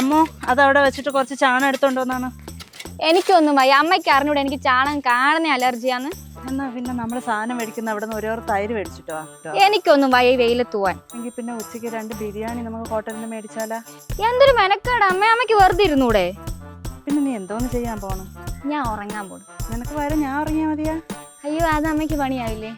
അമ്മോ അവിടെ വെച്ചിട്ട് കുറച്ച് ചാണം എടുത്തോണ്ടോന്നാണ് എനിക്കൊന്നും വയ്യ അമ്മയ്ക്ക് അറിഞ്ഞൂടെ എനിക്ക് ചാണകം കാണുന്ന അലർജിയാന്ന്. എന്നാ പിന്നെ നമ്മൾ സാധനം മേടിക്കുന്ന അവിടെ നിന്ന് ഓരോ തൈര് മേടിച്ചിട്ടോ എനിക്കൊന്നും വയ്യ വെയിലത്ത് പോവാൻ. എങ്കിൽ പിന്നെ ഉച്ചയ്ക്ക് രണ്ട് ബിരിയാണി നമുക്ക് ഹോട്ടലിൽ നിന്ന് മേടിച്ചാലാ. എന്തൊരു മെനക്കേട്. അമ്മ അമ്മയ്ക്ക് വെറുതെ ഇരുന്നൂടെ? പിന്നെ നീ എന്തോന്ന് ചെയ്യാൻ പോണം? ഞാൻ ഉറങ്ങാൻ പോണു. നിനക്ക് വരെ ഞാൻ ഉറങ്ങിയാ മതിയാ? അയ്യോ അത് അമ്മയ്ക്ക് പണിയാവില്ലേ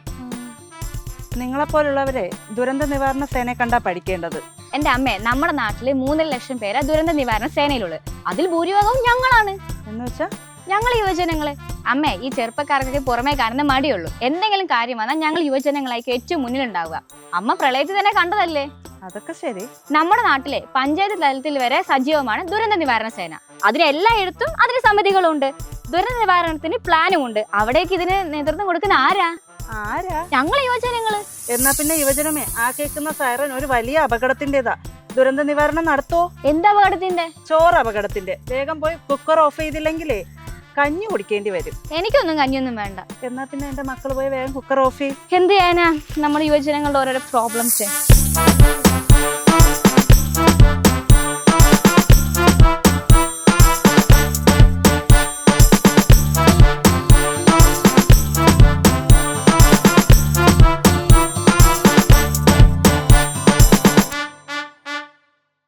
നിങ്ങളെപ്പോലുള്ളവരെ ദുരന്ത നിവാരണ സേനയെ കണ്ടാ പഠിക്കേണ്ടത്? എന്റെ അമ്മേ നമ്മുടെ നാട്ടിൽ മൂന്നര ലക്ഷം പേരെ ദുരന്ത നിവാരണ സേനയിലുള്ളത് അതിൽ ഭൂരിഭാഗവും ഞങ്ങളാണ്. എന്ന് വെച്ചാ? ഞങ്ങൾ യുവജനങ്ങൾ. അമ്മേ ഈ ചെറുപ്പക്കാർക്കൊക്കെ പുറമേ കാണുന്ന മടിയുള്ളൂ. എന്തെങ്കിലും കാര്യം വന്നാൽ ഞങ്ങൾ യുവജനങ്ങളായിരിക്കും ഏറ്റവും മുന്നിലുണ്ടാവുക. അമ്മ പ്രളയത്തിൽ തന്നെ കണ്ടതല്ലേ? അതൊക്കെ ശരി. നമ്മുടെ നാട്ടിലെ പഞ്ചായത്ത് തലത്തിൽ വരെ സജീവമാണ് ദുരന്ത നിവാരണ സേന. അതിന് എല്ലായിടത്തും അതിന് സമിതികളുണ്ട്. ദുരന്ത നിവാരണത്തിന് പ്ലാനും ഉണ്ട്. അവിടേക്ക് ഇതിന് നേതൃത്വം കൊടുക്കുന്ന ആരാ? ആരാ? ഞങ്ങൾ യുവജനങ്ങൾ. എന്നാ പിന്നെ യുവജനമേ ആ കേൾക്കുന്ന സൈറൻ ഒരു വലിയ അപകടത്തിന്റേതാ ദുരന്ത നിവാരണം നടത്തോ? എന്താ അപകടത്തിന്റെ ചോറ് അപകടത്തിന്റെ വേഗം പോയി കുക്കർ ഓഫ് ചെയ്തില്ലെങ്കിലേ കഞ്ഞി കുടിക്കേണ്ടി വരും. എനിക്കൊന്നും കഞ്ഞിയൊന്നും വേണ്ട. എന്നാ പിന്നെ എന്റെ മക്കൾ പോയി വേഗം കുക്കർ ഓഫ് ചെയ്യും. എന്ത് ചെയ്യാനാ? നമ്മുടെ യുവജനങ്ങളുടെ ഓരോരോ പ്രോബ്ലംസ്